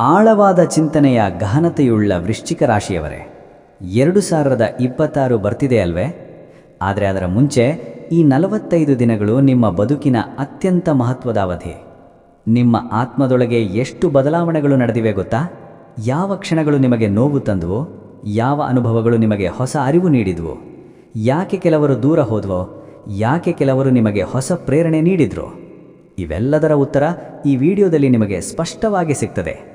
ಆಳವಾದ ಚಿಂತನೆಯ ಗಹನತೆಯುಳ್ಳ ವೃಶ್ಚಿಕ ರಾಶಿಯವರೇ, ಎರಡು ಸಾವಿರದ ಇಪ್ಪತ್ತಾರು ಬರ್ತಿದೆ ಅಲ್ವೇ? ಆದರೆ ಅದರ ಮುಂಚೆ ಈ ನಲವತ್ತೈದು ದಿನಗಳು ನಿಮ್ಮ ಬದುಕಿನ ಅತ್ಯಂತ ಮಹತ್ವದ ಅವಧಿ. ನಿಮ್ಮ ಆತ್ಮದೊಳಗೆ ಎಷ್ಟು ಬದಲಾವಣೆಗಳು ನಡೆದಿವೆ ಗೊತ್ತಾ? ಯಾವ ಕ್ಷಣಗಳು ನಿಮಗೆ ನೋವು ತಂದುವೋ, ಯಾವ ಅನುಭವಗಳು ನಿಮಗೆ ಹೊಸ ಅರಿವು ನೀಡಿದ್ವು, ಯಾಕೆ ಕೆಲವರು ದೂರ ಹೋದ್ವೋ, ಯಾಕೆ ಕೆಲವರು ನಿಮಗೆ ಹೊಸ ಪ್ರೇರಣೆ ನೀಡಿದ್ರು, ಇವೆಲ್ಲದರ ಉತ್ತರ ಈ ವಿಡಿಯೋದಲ್ಲಿ ನಿಮಗೆ ಸ್ಪಷ್ಟವಾಗಿ ಸಿಗ್ತದೆ.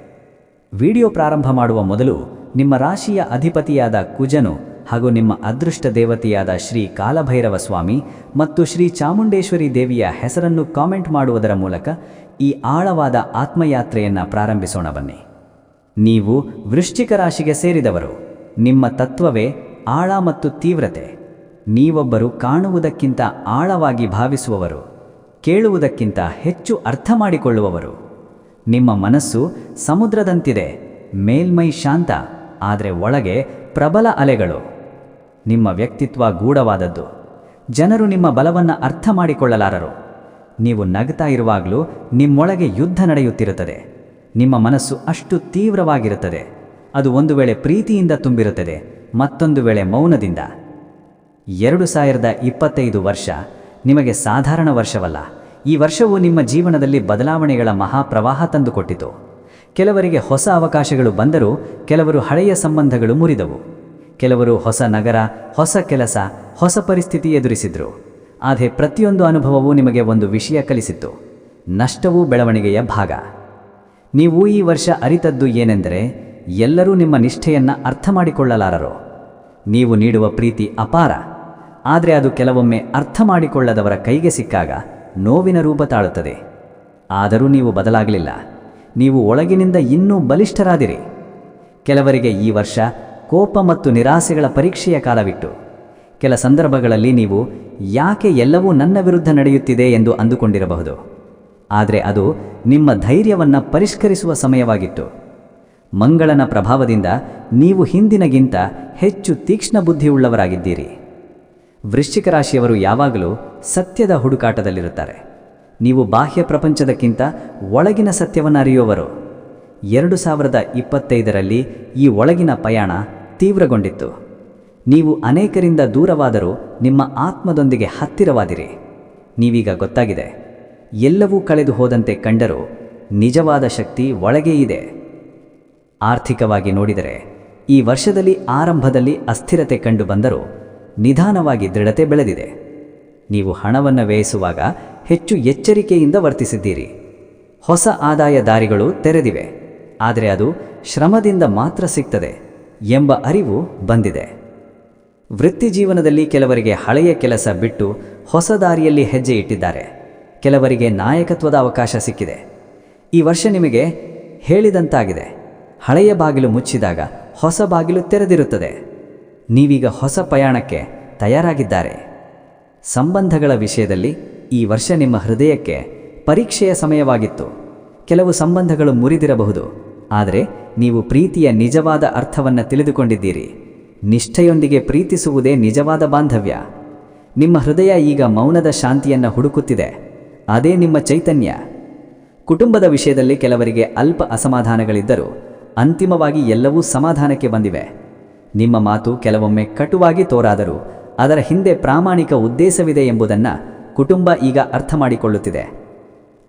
ವಿಡಿಯೋ ಪ್ರಾರಂಭ ಮಾಡುವ ಮೊದಲು ನಿಮ್ಮ ರಾಶಿಯ ಅಧಿಪತಿಯಾದ ಕುಜನು ಹಾಗೂ ನಿಮ್ಮ ಅದೃಷ್ಟ ದೇವತೆಯಾದ ಶ್ರೀ ಕಾಲಭೈರವ ಸ್ವಾಮಿ ಮತ್ತು ಶ್ರೀ ಚಾಮುಂಡೇಶ್ವರಿ ದೇವಿಯ ಹೆಸರನ್ನು ಕಾಮೆಂಟ್ ಮಾಡುವುದರ ಮೂಲಕ ಈ ಆಳವಾದ ಆತ್ಮಯಾತ್ರೆಯನ್ನು ಪ್ರಾರಂಭಿಸೋಣ ಬನ್ನಿ. ನೀವು ವೃಶ್ಚಿಕ ರಾಶಿಗೆ ಸೇರಿದವರು. ನಿಮ್ಮ ತತ್ವವೇ ಆಳ ಮತ್ತು ತೀವ್ರತೆ. ನೀವೊಬ್ಬರು ಕಾಣುವುದಕ್ಕಿಂತ ಆಳವಾಗಿ ಭಾವಿಸುವವರು. ಕೇಳುವುದಕ್ಕಿಂತ ಹೆಚ್ಚು ಅರ್ಥ ಮಾಡಿಕೊಳ್ಳುವವರು. ನಿಮ್ಮ ಮನಸ್ಸು ಸಮುದ್ರದಂತಿದೆ, ಮೇಲ್ಮೈ ಶಾಂತ, ಆದರೆ ಒಳಗೆ ಪ್ರಬಲ ಅಲೆಗಳು. ನಿಮ್ಮ ವ್ಯಕ್ತಿತ್ವ ಗೂಢವಾದದ್ದು. ಜನರು ನಿಮ್ಮ ಬಲವನ್ನು ಅರ್ಥ ಮಾಡಿಕೊಳ್ಳಲಾರರು. ನೀವು ನಗ್ತಾ ಇರುವಾಗಲೂ ನಿಮ್ಮೊಳಗೆ ಯುದ್ಧ ನಡೆಯುತ್ತಿರುತ್ತದೆ. ನಿಮ್ಮ ಮನಸ್ಸು ಅಷ್ಟು ತೀವ್ರವಾಗಿರುತ್ತದೆ. ಅದು ಒಂದು ವೇಳೆ ಪ್ರೀತಿಯಿಂದ ತುಂಬಿರುತ್ತದೆ, ಮತ್ತೊಂದು ವೇಳೆ ಮೌನದಿಂದ. ಎರಡು ಸಾವಿರದ ಇಪ್ಪತ್ತೈದು ವರ್ಷ ನಿಮಗೆ ಸಾಧಾರಣ ವರ್ಷವಲ್ಲ. ಈ ವರ್ಷವು ನಿಮ್ಮ ಜೀವನದಲ್ಲಿ ಬದಲಾವಣೆಗಳ ಮಹಾಪ್ರವಾಹ ತಂದುಕೊಟ್ಟಿತು. ಕೆಲವರಿಗೆ ಹೊಸ ಅವಕಾಶಗಳು ಬಂದರೂ ಕೆಲವರು ಹಳೆಯ ಸಂಬಂಧಗಳು ಮುರಿದವು. ಕೆಲವರು ಹೊಸ ನಗರ, ಹೊಸ ಕೆಲಸ, ಹೊಸ ಪರಿಸ್ಥಿತಿ ಎದುರಿಸಿದ್ರು. ಆದರೆ ಪ್ರತಿಯೊಂದು ಅನುಭವವೂ ನಿಮಗೆ ಒಂದು ವಿಷಯ ಕಲಿಸಿತ್ತು. ನಷ್ಟವೂ ಬೆಳವಣಿಗೆಯ ಭಾಗ. ನೀವು ಈ ವರ್ಷ ಅರಿತದ್ದು ಏನೆಂದರೆ ಎಲ್ಲರೂ ನಿಮ್ಮ ನಿಷ್ಠೆಯನ್ನು ಅರ್ಥ ಮಾಡಿಕೊಳ್ಳಲಾರರು. ನೀವು ನೀಡುವ ಪ್ರೀತಿ ಅಪಾರ. ಆದರೆ ಅದು ಕೆಲವೊಮ್ಮೆ ಅರ್ಥ ಮಾಡಿಕೊಳ್ಳದವರ ಕೈಗೆ ಸಿಕ್ಕಾಗ ನೋವಿನ ರೂಪ ತಾಳುತ್ತದೆ. ಆದರೂ ನೀವು ಬದಲಾಗಲಿಲ್ಲ. ನೀವು ಒಳಗಿನಿಂದ ಇನ್ನೂ ಬಲಿಷ್ಠರಾದಿರಿ. ಕೆಲವರಿಗೆ ಈ ವರ್ಷ ಕೋಪ ಮತ್ತು ನಿರಾಸೆಗಳ ಪರೀಕ್ಷೆಯ ಕಾಲವಿಟ್ಟು. ಕೆಲ ಸಂದರ್ಭಗಳಲ್ಲಿ ನೀವು ಯಾಕೆ ಎಲ್ಲವೂ ನನ್ನ ವಿರುದ್ಧ ನಡೆಯುತ್ತಿದೆ ಎಂದು ಅಂದುಕೊಂಡಿರಬಹುದು. ಆದರೆ ಅದು ನಿಮ್ಮ ಧೈರ್ಯವನ್ನು ಪರಿಷ್ಕರಿಸುವ ಸಮಯವಾಗಿತ್ತು. ಮಂಗಳನ ಪ್ರಭಾವದಿಂದ ನೀವು ಹಿಂದಿನಗಿಂತ ಹೆಚ್ಚು ತೀಕ್ಷ್ಣ ಬುದ್ಧಿಯುಳ್ಳವರಾಗಿದ್ದೀರಿ. ವೃಶ್ಚಿಕ ರಾಶಿಯವರು ಯಾವಾಗಲೂ ಸತ್ಯದ ಹುಡುಕಾಟದಲ್ಲಿರುತ್ತಾರೆ. ನೀವು ಬಾಹ್ಯ ಪ್ರಪಂಚದಕ್ಕಿಂತ ಒಳಗಿನ ಸತ್ಯವನ್ನು ಅರಿಯುವವರು. ಎರಡು ಸಾವಿರದ ಇಪ್ಪತ್ತೈದರಲ್ಲಿ ಈ ಒಳಗಿನ ಪಯಣ ತೀವ್ರಗೊಂಡಿತ್ತು. ನೀವು ಅನೇಕರಿಂದ ದೂರವಾದರೂ ನಿಮ್ಮ ಆತ್ಮದೊಂದಿಗೆ ಹತ್ತಿರವಾದಿರಿ. ನೀವೀಗ ಗೊತ್ತಾಗಿದೆ. ಎಲ್ಲವೂ ಕಳೆದು ಹೋದಂತೆ ಕಂಡರೂ ನಿಜವಾದ ಶಕ್ತಿ ಒಳಗೇ ಇದೆ. ಆರ್ಥಿಕವಾಗಿ ನೋಡಿದರೆ, ಈ ವರ್ಷದಲ್ಲಿ ಆರಂಭದಲ್ಲಿ ಅಸ್ಥಿರತೆ ಕಂಡುಬಂದರೂ ನಿಧಾನವಾಗಿ ದೃಢತೆ ಬೆಳೆದಿದೆ. ನೀವು ಹಣವನ್ನು ವ್ಯಯಿಸುವಾಗ ಹೆಚ್ಚು ಎಚ್ಚರಿಕೆಯಿಂದ ವರ್ತಿಸಿದ್ದೀರಿ. ಹೊಸ ಆದಾಯ ದಾರಿಗಳು ತೆರೆದಿವೆ, ಆದರೆ ಅದು ಶ್ರಮದಿಂದ ಮಾತ್ರ ಸಿಗ್ತದೆ ಎಂಬ ಅರಿವು ಬಂದಿದೆ. ವೃತ್ತಿ ಜೀವನದಲ್ಲಿ ಕೆಲವರಿಗೆ ಹಳೆಯ ಕೆಲಸ ಬಿಟ್ಟು ಹೊಸ ದಾರಿಯಲ್ಲಿ ಹೆಜ್ಜೆ ಇಟ್ಟಿದ್ದಾರೆ. ಕೆಲವರಿಗೆ ನಾಯಕತ್ವದ ಅವಕಾಶ ಸಿಕ್ಕಿದೆ. ಈ ವರ್ಷ ನಿಮಗೆ ಹೇಳಿದಂತಾಗಿದೆ, ಹಳೆಯ ಬಾಗಿಲು ಮುಚ್ಚಿದಾಗ ಹೊಸ ಬಾಗಿಲು ತೆರೆದಿರುತ್ತದೆ. ನೀವೀಗ ಹೊಸ ಪ್ರಯಾಣಕ್ಕೆ ತಯಾರಾಗಿದ್ದಾರೆ. ಸಂಬಂಧಗಳ ವಿಷಯದಲ್ಲಿ ಈ ವರ್ಷ ನಿಮ್ಮ ಹೃದಯಕ್ಕೆ ಪರೀಕ್ಷೆಯ ಸಮಯವಾಗಿತ್ತು. ಕೆಲವು ಸಂಬಂಧಗಳು ಮುರಿದಿರಬಹುದು. ಆದರೆ ನೀವು ಪ್ರೀತಿಯ ನಿಜವಾದ ಅರ್ಥವನ್ನು ತಿಳಿದುಕೊಂಡಿದ್ದೀರಿ. ನಿಷ್ಠೆಯೊಂದಿಗೆ ಪ್ರೀತಿಸುವುದೇ ನಿಜವಾದ ಬಾಂಧವ್ಯ. ನಿಮ್ಮ ಹೃದಯ ಈಗ ಮೌನದ ಶಾಂತಿಯನ್ನು ಹುಡುಕುತ್ತಿದೆ. ಅದೇ ನಿಮ್ಮ ಚೈತನ್ಯ. ಕುಟುಂಬದ ವಿಷಯದಲ್ಲಿ ಕೆಲವರಿಗೆ ಅಲ್ಪ ಅಸಮಾಧಾನಗಳಿದ್ದರೂ ಅಂತಿಮವಾಗಿ ಎಲ್ಲವೂ ಸಮಾಧಾನಕ್ಕೆ ಬಂದಿವೆ. ನಿಮ್ಮ ಮಾತು ಕೆಲವೊಮ್ಮೆ ಕಟುವಾಗಿ ತೋರಾದರೂ ಅದರ ಹಿಂದೆ ಪ್ರಾಮಾಣಿಕ ಉದ್ದೇಶವಿದೆ ಎಂಬುದನ್ನು ಕುಟುಂಬ ಈಗ ಅರ್ಥ ಮಾಡಿಕೊಳ್ಳುತ್ತಿದೆ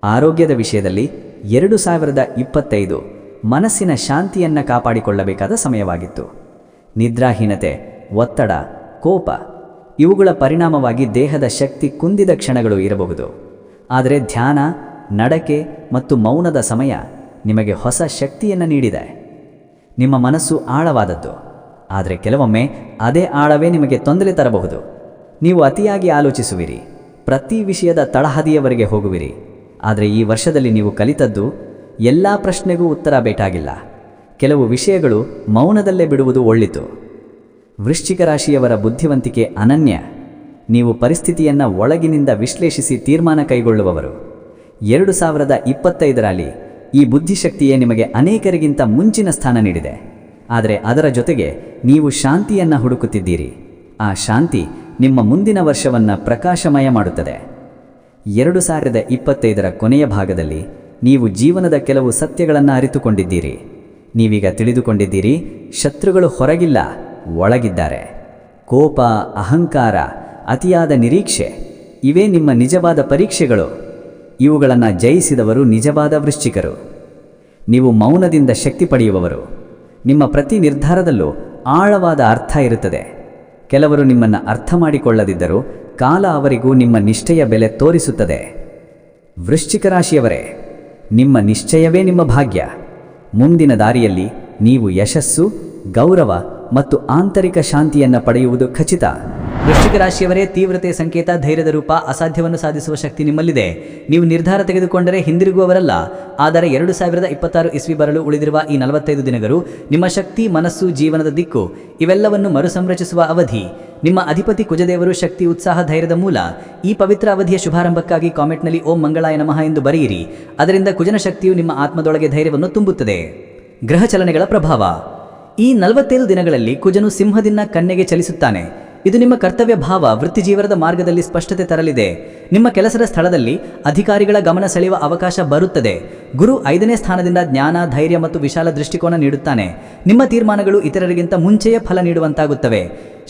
ಆರೋಗ್ಯದ ವಿಷಯದಲ್ಲಿ ಎರಡು ಸಾವಿರದ ಇಪ್ಪತ್ತೈದು ಮನಸ್ಸಿನ ಶಾಂತಿಯನ್ನು ಕಾಪಾಡಿಕೊಳ್ಳಬೇಕಾದ ಸಮಯವಾಗಿತ್ತು. ನಿದ್ರಾಹೀನತೆ, ಒತ್ತಡ, ಕೋಪ ಇವುಗಳ ಪರಿಣಾಮವಾಗಿ ದೇಹದ ಶಕ್ತಿ ಕುಂದಿದ ಕ್ಷಣಗಳು ಇರಬಹುದು. ಆದರೆ ಧ್ಯಾನ, ನಡಕೆ ಮತ್ತು ಮೌನದ ಸಮಯ ನಿಮಗೆ ಹೊಸ ಶಕ್ತಿಯನ್ನು ನೀಡಿದೆ. ನಿಮ್ಮ ಮನಸ್ಸು ಆಳವಾದದ್ದು. ಆದರೆ ಕೆಲವೊಮ್ಮೆ ಅದೇ ಆಳವೇ ನಿಮಗೆ ತೊಂದರೆ ತರಬಹುದು. ನೀವು ಅತಿಯಾಗಿ ಆಲೋಚಿಸುವಿರಿ. ಪ್ರತಿ ವಿಷಯದ ತಳಹದಿಯವರೆಗೆ ಹೋಗುವಿರಿ. ಆದರೆ ಈ ವರ್ಷದಲ್ಲಿ ನೀವು ಕಲಿತದ್ದು ಎಲ್ಲ ಪ್ರಶ್ನೆಗೂ ಉತ್ತರ ಬೇಕಾಗಿಲ್ಲ ಕೆಲವು ವಿಷಯಗಳು ಮೌನದಲ್ಲೇ ಬಿಡುವುದು ಒಳ್ಳಿತು. ವೃಶ್ಚಿಕ ರಾಶಿಯವರ ಬುದ್ಧಿವಂತಿಕೆ ಅನನ್ಯ. ನೀವು ಪರಿಸ್ಥಿತಿಯನ್ನು ಒಳಗಿನಿಂದ ವಿಶ್ಲೇಷಿಸಿ ತೀರ್ಮಾನ ಕೈಗೊಳ್ಳುವವರು. ಎರಡು ಸಾವಿರದ ಇಪ್ಪತ್ತೈದರಲ್ಲಿ ಈ ಬುದ್ಧಿಶಕ್ತಿಯೇ ನಿಮಗೆ ಅನೇಕರಿಗಿಂತ ಮುಂಚಿನ ಸ್ಥಾನ ನೀಡಿದೆ. ಆದರೆ ಅದರ ಜೊತೆಗೆ ನೀವು ಶಾಂತಿಯನ್ನು ಹುಡುಕುತ್ತಿದ್ದೀರಿ. ಆ ಶಾಂತಿ ನಿಮ್ಮ ಮುಂದಿನ ವರ್ಷವನ್ನು ಪ್ರಕಾಶಮಯ ಮಾಡುತ್ತದೆ. ಎರಡು ಸಾವಿರದ ಇಪ್ಪತ್ತೈದರ ಕೊನೆಯ ಭಾಗದಲ್ಲಿ ನೀವು ಜೀವನದ ಕೆಲವು ಸತ್ಯಗಳನ್ನು ಅರಿತುಕೊಂಡಿದ್ದೀರಿ. ನೀವೀಗ ತಿಳಿದುಕೊಂಡಿದ್ದೀರಿ, ಶತ್ರುಗಳು ಹೊರಗಿಲ್ಲ, ಒಳಗಿದ್ದಾರೆ. ಕೋಪ, ಅಹಂಕಾರ, ಅತಿಯಾದ ನಿರೀಕ್ಷೆ, ಇವೇ ನಿಮ್ಮ ನಿಜವಾದ ಪರೀಕ್ಷೆಗಳು. ಇವುಗಳನ್ನು ಜಯಿಸಿದವರು ನಿಜವಾದ ವೃಶ್ಚಿಕರು. ನೀವು ಮೌನದಿಂದ ಶಕ್ತಿ ಪಡೆಯುವವರು. ನಿಮ್ಮ ಪ್ರತಿ ನಿರ್ಧಾರದಲ್ಲೂ ಆಳವಾದ ಅರ್ಥ ಇರುತ್ತದೆ. ಕೆಲವರು ನಿಮ್ಮನ್ನು ಅರ್ಥ ಮಾಡಿಕೊಳ್ಳದಿದ್ದರೂ ಕಾಲ ಅವರಿಗೂ ನಿಮ್ಮ ನಿಷ್ಠೆಯ ಬೆಲೆ ತೋರಿಸುತ್ತದೆ. ವೃಶ್ಚಿಕ ರಾಶಿಯವರೇ, ನಿಮ್ಮ ನಿಶ್ಚಯವೇ ನಿಮ್ಮ ಭಾಗ್ಯ. ಮುಂದಿನ ದಾರಿಯಲ್ಲಿ ನೀವು ಯಶಸ್ಸು, ಗೌರವ ಮತ್ತು ಆಂತರಿಕ ಶಾಂತಿಯನ್ನು ಪಡೆಯುವುದು ಖಚಿತ. ವೃಶ್ಚಿಕ ರಾಶಿಯವರೇ, ತೀವ್ರತೆ, ಸಂಕೇತ, ಧೈರ್ಯದ ರೂಪ, ಅಸಾಧ್ಯವನ್ನು ಸಾಧಿಸುವ ಶಕ್ತಿ ನಿಮ್ಮಲ್ಲಿದೆ. ನೀವು ನಿರ್ಧಾರ ತೆಗೆದುಕೊಂಡರೆ ಹಿಂದಿರುಗುವವರಲ್ಲ. ಆದರೆ ಎರಡು ಸಾವಿರದ ಇಪ್ಪತ್ತಾರು ಇಸ್ವಿ ಬರಲು ಉಳಿದಿರುವ ಈ ನಲವತ್ತೈದು ದಿನಗಳು ನಿಮ್ಮ ಶಕ್ತಿ, ಮನಸ್ಸು, ಜೀವನದ ದಿಕ್ಕು, ಇವೆಲ್ಲವನ್ನು ಮರುಸಂರಚಿಸುವ ಅವಧಿ. ನಿಮ್ಮ ಅಧಿಪತಿ ಕುಜದೇವರು ಶಕ್ತಿ, ಉತ್ಸಾಹ, ಧೈರ್ಯದ ಮೂಲ. ಈ ಪವಿತ್ರ ಅವಧಿಯ ಶುಭಾರಂಭಕ್ಕಾಗಿ ಕಾಮೆಂಟ್ನಲ್ಲಿ ಓಂ ಮಂಗಳಾಯ ನಮಃ ಎಂದು ಬರೆಯಿರಿ. ಅದರಿಂದ ಕುಜನ ಶಕ್ತಿಯು ನಿಮ್ಮ ಆತ್ಮದೊಳಗೆ ಧೈರ್ಯವನ್ನು ತುಂಬುತ್ತದೆ. ಗ್ರಹ ಚಲನೆಗಳ ಪ್ರಭಾವ. ಈ ನಲವತ್ತೈದು ದಿನಗಳಲ್ಲಿ ಕುಜನು ಸಿಂಹದಿಂದ ಕನ್ನೆಗೆ ಚಲಿಸುತ್ತಾನೆ. ಇದು ನಿಮ್ಮ ಕರ್ತವ್ಯ ಭಾವ ವೃತ್ತಿಜೀವನದ ಮಾರ್ಗದಲ್ಲಿ ಸ್ಪಷ್ಟತೆ ತರಲಿದೆ. ನಿಮ್ಮ ಕೆಲಸದ ಸ್ಥಳದಲ್ಲಿ ಅಧಿಕಾರಿಗಳ ಗಮನ ಸೆಳೆಯುವ ಅವಕಾಶ ಬರುತ್ತದೆ. ಗುರು ಐದನೇ ಸ್ಥಾನದಿಂದ ಜ್ಞಾನ, ಧೈರ್ಯ ಮತ್ತು ವಿಶಾಲ ದೃಷ್ಟಿಕೋನ ನೀಡುತ್ತಾನೆ. ನಿಮ್ಮ ತೀರ್ಮಾನಗಳು ಇತರರಿಗಿಂತ ಮುಂಚೆಯೇ ಫಲ ನೀಡುವಂತಾಗುತ್ತವೆ.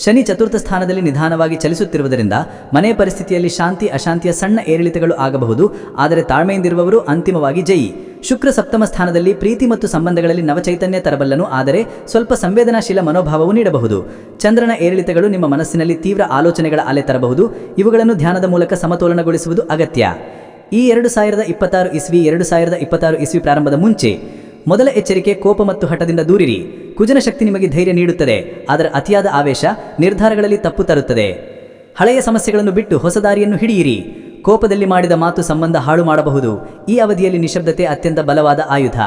ಶನಿ ಚತುರ್ಥ ಸ್ಥಾನದಲ್ಲಿ ನಿಧಾನವಾಗಿ ಚಲಿಸುತ್ತಿರುವುದರಿಂದ ಮನೆ ಪರಿಸ್ಥಿತಿಯಲ್ಲಿ ಶಾಂತಿ, ಅಶಾಂತಿಯ ಸಣ್ಣ ಏರಿಳಿತಗಳು ಆಗಬಹುದು. ಆದರೆ ತಾಳ್ಮೆಯಿಂದಿರುವವರು ಅಂತಿಮವಾಗಿ ಜಯಿ. ಶುಕ್ರ ಸಪ್ತಮ ಸ್ಥಾನದಲ್ಲಿ ಪ್ರೀತಿ ಮತ್ತು ಸಂಬಂಧಗಳಲ್ಲಿ ನವಚೈತನ್ಯ ತರಬಲ್ಲನು. ಆದರೆ ಸ್ವಲ್ಪ ಸಂವೇದನಾಶೀಲ ಮನೋಭಾವವು ನೀಡಬಹುದು. ಚಂದ್ರನ ಏರಿಳಿತಗಳು ನಿಮ್ಮ ಮನಸ್ಸಿನಲ್ಲಿ ತೀವ್ರ ಆಲೋಚನೆಗಳ ಅಲೆ ತರಬಹುದು. ಇವುಗಳನ್ನು ಧ್ಯಾನದ ಮೂಲಕ ಸಮತೋಲನಗೊಳಿಸುವುದು ಅಗತ್ಯ. ಈ ಎರಡು ಸಾವಿರದ ಇಪ್ಪತ್ತಾರು ಇಸ್ವಿ, ಎರಡು ಸಾವಿರದ ಇಪ್ಪತ್ತಾರು ಇಸ್ವಿ ಪ್ರಾರಂಭದ ಮುಂಚೆ ಮೊದಲ ಎಚ್ಚರಿಕೆ ಕೋಪ ಮತ್ತು ಹಠದಿಂದ ದೂರಿರಿ. ಕುಜನ ಶಕ್ತಿ ನಿಮಗೆ ಧೈರ್ಯ ನೀಡುತ್ತದೆ. ಆದರೆ ಅತಿಯಾದ ಆವೇಶ ನಿರ್ಧಾರಗಳಲ್ಲಿ ತಪ್ಪು ತರುತ್ತದೆ. ಹಳೆಯ ಸಮಸ್ಯೆಗಳನ್ನು ಬಿಟ್ಟು ಹೊಸ ದಾರಿಯನ್ನು ಹಿಡಿಯಿರಿ. ಕೋಪದಲ್ಲಿ ಮಾಡಿದ ಮಾತು ಸಂಬಂಧ ಹಾಳು ಮಾಡಬಹುದು. ಈ ಅವಧಿಯಲ್ಲಿ ನಿಶಬ್ದತೆ ಅತ್ಯಂತ ಬಲವಾದ ಆಯುಧ.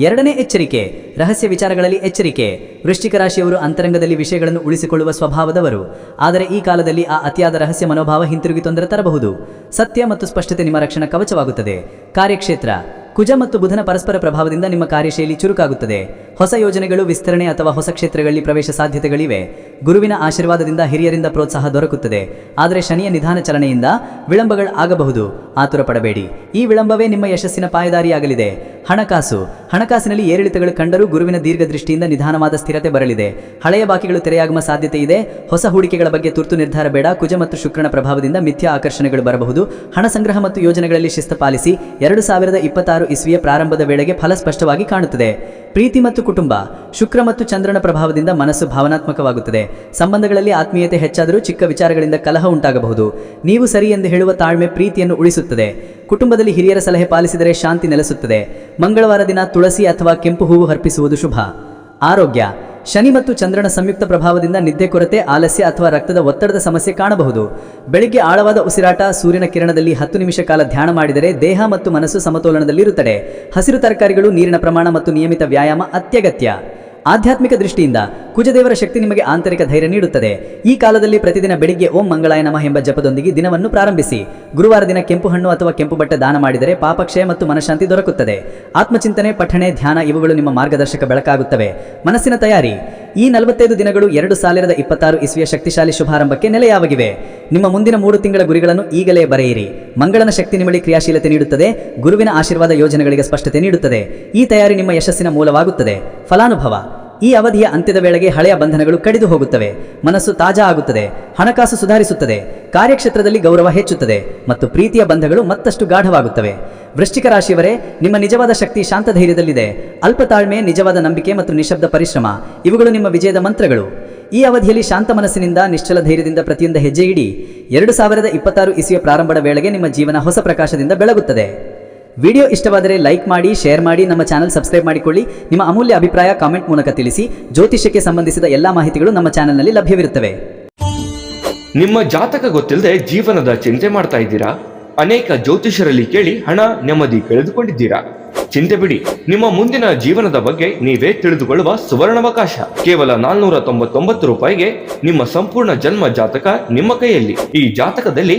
ಎರಡನೇ ಎಚ್ಚರಿಕೆ, ರಹಸ್ಯ ವಿಚಾರಗಳಲ್ಲಿ ಎಚ್ಚರಿಕೆ. ವೃಶ್ಚಿಕ ರಾಶಿಯವರು ಅಂತರಂಗದಲ್ಲಿ ವಿಷಯಗಳನ್ನು ಉಳಿಸಿಕೊಳ್ಳುವ ಸ್ವಭಾವದವರು. ಆದರೆ ಈ ಕಾಲದಲ್ಲಿ ಆ ಅತಿಯಾದ ರಹಸ್ಯ ಮನೋಭಾವ ಹಿಂತಿರುಗಿ ತೊಂದರೆ ತರಬಹುದು. ಸತ್ಯ ಮತ್ತು ಸ್ಪಷ್ಟತೆ ನಿಮ್ಮ ರಕ್ಷಣಾ ಕವಚವಾಗುತ್ತದೆ. ಕಾರ್ಯಕ್ಷೇತ್ರ. ಕುಜ ಮತ್ತು ಬುಧನ ಪರಸ್ಪರ ಪ್ರಭಾವದಿಂದ ನಿಮ್ಮ ಕಾರ್ಯಶೈಲಿ ಚುರುಕಾಗುತ್ತದೆ. ಹೊಸ ಯೋಜನೆಗಳು, ವಿಸ್ತರಣೆ ಅಥವಾ ಹೊಸ ಕ್ಷೇತ್ರಗಳಲ್ಲಿ ಪ್ರವೇಶ ಸಾಧ್ಯತೆಗಳಿವೆ. ಗುರುವಿನ ಆಶೀರ್ವಾದದಿಂದ ಹಿರಿಯರಿಂದ ಪ್ರೋತ್ಸಾಹ ದೊರಕುತ್ತದೆ. ಆದರೆ ಶನಿಯ ನಿಧಾನ ಚಲನೆಯಿಂದ ವಿಳಂಬಗಳು ಆಗಬಹುದು. ಆತುರ ಪಡಬೇಡಿ ಈ ವಿಳಂಬವೇ ನಿಮ್ಮ ಯಶಸ್ಸಿನ ಪಾಯದಾರಿಯಾಗಲಿದೆ. ಹಣಕಾಸು. ಹಣಕಾಸಿನಲ್ಲಿ ಏರಿಳಿತಗಳು ಕಂಡರೂ ಗುರುವಿನ ದೀರ್ಘದೃಷ್ಟಿಯಿಂದ ನಿಧಾನವಾದ ಸ್ಥಿರತೆ ಬರಲಿದೆ. ಹಳೆಯ ಬಾಕಿಗಳು ತೆರೆಯಾಗುವ ಸಾಧ್ಯತೆ ಇದೆ. ಹೊಸ ಹೂಡಿಕೆಗಳ ಬಗ್ಗೆ ತುರ್ತು ನಿರ್ಧಾರ ಬೇಡ. ಕುಜ ಮತ್ತು ಶುಕ್ರನ ಪ್ರಭಾವದಿಂದ ಮಿಥ್ಯಾ ಆಕರ್ಷಣೆಗಳು ಬರಬಹುದು. ಹಣ ಸಂಗ್ರಹ ಮತ್ತು ಯೋಜನೆಗಳಲ್ಲಿ ಶಿಸ್ತು ಪಾಲಿಸಿ ಎರಡು ಸಾವಿರದ ಇಪ್ಪತ್ತಾರು ಇಸ್ವಿಯ ಪ್ರಾರಂಭದ ವೇಳೆಗೆ ಫಲ ಸ್ಪಷ್ಟವಾಗಿ ಕಾಣುತ್ತದೆ. ಪ್ರೀತಿ ಮತ್ತು ಕುಟುಂಬ, ಶುಕ್ರ ಮತ್ತು ಚಂದ್ರನ ಪ್ರಭಾವದಿಂದ ಮನಸ್ಸು ಭಾವನಾತ್ಮಕವಾಗುತ್ತದೆ. ಸಂಬಂಧಗಳಲ್ಲಿ ಆತ್ಮೀಯತೆ ಹೆಚ್ಚಾದರೂ ಚಿಕ್ಕ ವಿಚಾರಗಳಿಂದ ಕಲಹ ಉಂಟಾಗಬಹುದು. ನೀವು ಸರಿ ಎಂದು ಹೇಳುವ ತಾಳ್ಮೆ ಪ್ರೀತಿಯನ್ನು ಉಳಿಸುತ್ತದೆ. ಕುಟುಂಬದಲ್ಲಿ ಹಿರಿಯರ ಸಲಹೆ ಪಾಲಿಸಿದರೆ ಶಾಂತಿ ನೆಲೆಸುತ್ತದೆ. ಮಂಗಳವಾರ ದಿನ ತುಳಸಿ ಅಥವಾ ಕೆಂಪು ಹೂವು ಅರ್ಪಿಸುವುದು ಶುಭ. ಆರೋಗ್ಯ ಶನಿ ಮತ್ತು ಚಂದ್ರನ ಸಂಯುಕ್ತ ಪ್ರಭಾವದಿಂದ ನಿದ್ದೆ ಕೊರತೆ, ಆಲಸ್ಯ ಅಥವಾ ರಕ್ತದ ಒತ್ತಡದ ಸಮಸ್ಯೆ ಕಾಣಬಹುದು. ಬೆಳಿಗ್ಗೆ ಆಳವಾದ ಉಸಿರಾಟ, ಸೂರ್ಯನ ಕಿರಣದಲ್ಲಿ ಹತ್ತು ನಿಮಿಷ ಕಾಲ ಧ್ಯಾನ ಮಾಡಿದರೆ ದೇಹ ಮತ್ತು ಮನಸ್ಸು ಸಮತೋಲನದಲ್ಲಿರುತ್ತದೆ. ಹಸಿರು ತರಕಾರಿಗಳು, ನೀರಿನ ಪ್ರಮಾಣ ಮತ್ತು ನಿಯಮಿತ ವ್ಯಾಯಾಮ ಅತ್ಯಗತ್ಯ. ಆಧ್ಯಾತ್ಮಿಕ ದೃಷ್ಟಿಯಿಂದ ಕುಜದೇವರ ಶಕ್ತಿ ನಿಮಗೆ ಆಂತರಿಕ ಧೈರ್ಯ ನೀಡುತ್ತದೆ. ಈ ಕಾಲದಲ್ಲಿ ಪ್ರತಿದಿನ ಬೆಳಿಗ್ಗೆ ಓಂ ಮಂಗಳಾಯ ನಮಃ ಎಂಬ ಜಪದೊಂದಿಗೆ ದಿನವನ್ನು ಪ್ರಾರಂಭಿಸಿ. ಗುರುವಾರ ದಿನ ಕೆಂಪು ಹಣ್ಣು ಅಥವಾ ಕೆಂಪು ಬಟ್ಟೆ ದಾನ ಮಾಡಿದರೆ ಪಾಪಕ್ಷಯ ಮತ್ತು ಮನಶಾಂತಿ ದೊರಕುತ್ತದೆ. ಆತ್ಮಚಿಂತನೆ, ಪಠಣೆ, ಧ್ಯಾನ ಇವುಗಳು ನಿಮ್ಮ ಮಾರ್ಗದರ್ಶಕ ಬೆಳಕಾಗುತ್ತವೆ. ಮನಸ್ಸಿನ ತಯಾರಿ. ಈ ನಲವತ್ತೈದು ದಿನಗಳು ಎರಡು ಸಾವಿರದ ಇಪ್ಪತ್ತಾರು ಇಸ್ವಿಯ ಶಕ್ತಿಶಾಲಿ ಶುಭಾರಂಭಕ್ಕೆ ನೆಲೆಯಾಗಿವೆ ನಿಮ್ಮ ಮುಂದಿನ ಮೂರು ತಿಂಗಳ ಗುರಿಗಳನ್ನು ಈಗಲೇ ಬರೆಯಿರಿ. ಮಂಗಳನ ಶಕ್ತಿ ನಿಮಳಿ ಕ್ರಿಯಾಶೀಲತೆ ನೀಡುತ್ತದೆ, ಗುರುವಿನ ಆಶೀರ್ವಾದ ಯೋಜನೆಗಳಿಗೆ ಸ್ಪಷ್ಟತೆ ನೀಡುತ್ತದೆ. ಈ ತಯಾರಿ ನಿಮ್ಮ ಯಶಸ್ಸಿನ ಮೂಲವಾಗುತ್ತದೆ. ಫಲಾನುಭವ. ಈ ಅವಧಿಯ ಅಂತ್ಯದ ವೇಳೆಗೆ ಹಳೆಯ ಬಂಧನಗಳು ಕಡಿದು ಹೋಗುತ್ತವೆ. ಮನಸ್ಸು ತಾಜಾ ಆಗುತ್ತದೆ. ಹಣಕಾಸು ಸುಧಾರಿಸುತ್ತದೆ. ಕಾರ್ಯಕ್ಷೇತ್ರದಲ್ಲಿ ಗೌರವ ಹೆಚ್ಚುತ್ತದೆ ಮತ್ತು ಪ್ರೀತಿಯ ಬಂಧಗಳು ಮತ್ತಷ್ಟು ಗಾಢವಾಗುತ್ತವೆ. ವೃಶ್ಚಿಕ ರಾಶಿಯವರೇ, ನಿಮ್ಮ ನಿಜವಾದ ಶಕ್ತಿ ಶಾಂತ ಧೈರ್ಯದಲ್ಲಿದೆ ಅಲ್ಪ ತಾಳ್ಮೆ ನಿಜವಾದ ನಂಬಿಕೆ ಮತ್ತು ನಿಶಬ್ದ ಪರಿಶ್ರಮ, ಇವುಗಳು ನಿಮ್ಮ ವಿಜಯದ ಮಂತ್ರಗಳು. ಈ ಅವಧಿಯಲ್ಲಿ ಶಾಂತ ಮನಸ್ಸಿನಿಂದ ನಿಶ್ಚಲ ಧೈರ್ಯದಿಂದ ಪ್ರತಿಯೊಂದು ಹೆಜ್ಜೆ ಇಡಿ. ಎರಡು ಸಾವಿರದ ಇಪ್ಪತ್ತಾರು ಇಸಿಯ ಪ್ರಾರಂಭದ ವೇಳೆಗೆ ನಿಮ್ಮ ಜೀವನ ಹೊಸ ಪ್ರಕಾಶದಿಂದ ಬೆಳಗುತ್ತದೆ. ವಿಡಿಯೋ ಇಷ್ಟವಾದರೆ ಲೈಕ್ ಮಾಡಿ, ಶೇರ್ ಮಾಡಿ, ನಮ್ಮ ಚಾನಲ್ ಸಬ್ಸ್ಕ್ರೈಬ್ ಮಾಡಿಕೊಳ್ಳಿ. ನಿಮ್ಮ ಅಮೂಲ್ಯ ಅಭಿಪ್ರಾಯ ಕಾಮೆಂಟ್ ಮೂಲಕ ತಿಳಿಸಿ. ಜ್ಯೋತಿಷ್ಯಕ್ಕೆ ಸಂಬಂಧಿಸಿದ ಎಲ್ಲ ಮಾಹಿತಿಗಳು ನಮ್ಮ ಚಾನಲ್ನಲ್ಲಿ ಲಭ್ಯವಿರುತ್ತವೆ. ನಿಮ್ಮ ಜಾತಕ ಗೊತ್ತಿಲ್ಲದೆ ಜೀವನದ ಚಿಂತೆ ಮಾಡ್ತಾ ಇದ್ದೀರಾ? ಅನೇಕ ಜ್ಯೋತಿಷರಲ್ಲಿ ಕೇಳಿ ಹಣ, ನೆಮ್ಮದಿ ಕಳೆದುಕೊಂಡಿದ್ದೀರಾ? ಚಿಂತೆ ಬಿಡಿ. ನಿಮ್ಮ ಮುಂದಿನ ಜೀವನದ ಬಗ್ಗೆ ನೀವೇ ತಿಳಿದುಕೊಳ್ಳುವ ಸುವರ್ಣಾವಕಾಶ. ಕೇವಲ ನಾಲ್ನೂರ ತೊಂಬತ್ತೊಂಬತ್ತು ರೂಪಾಯಿಗೆ ನಿಮ್ಮ ಸಂಪೂರ್ಣ ಜನ್ಮ ಜಾತಕ ನಿಮ್ಮ ಕೈಯಲ್ಲಿ. ಈ ಜಾತಕದಲ್ಲಿ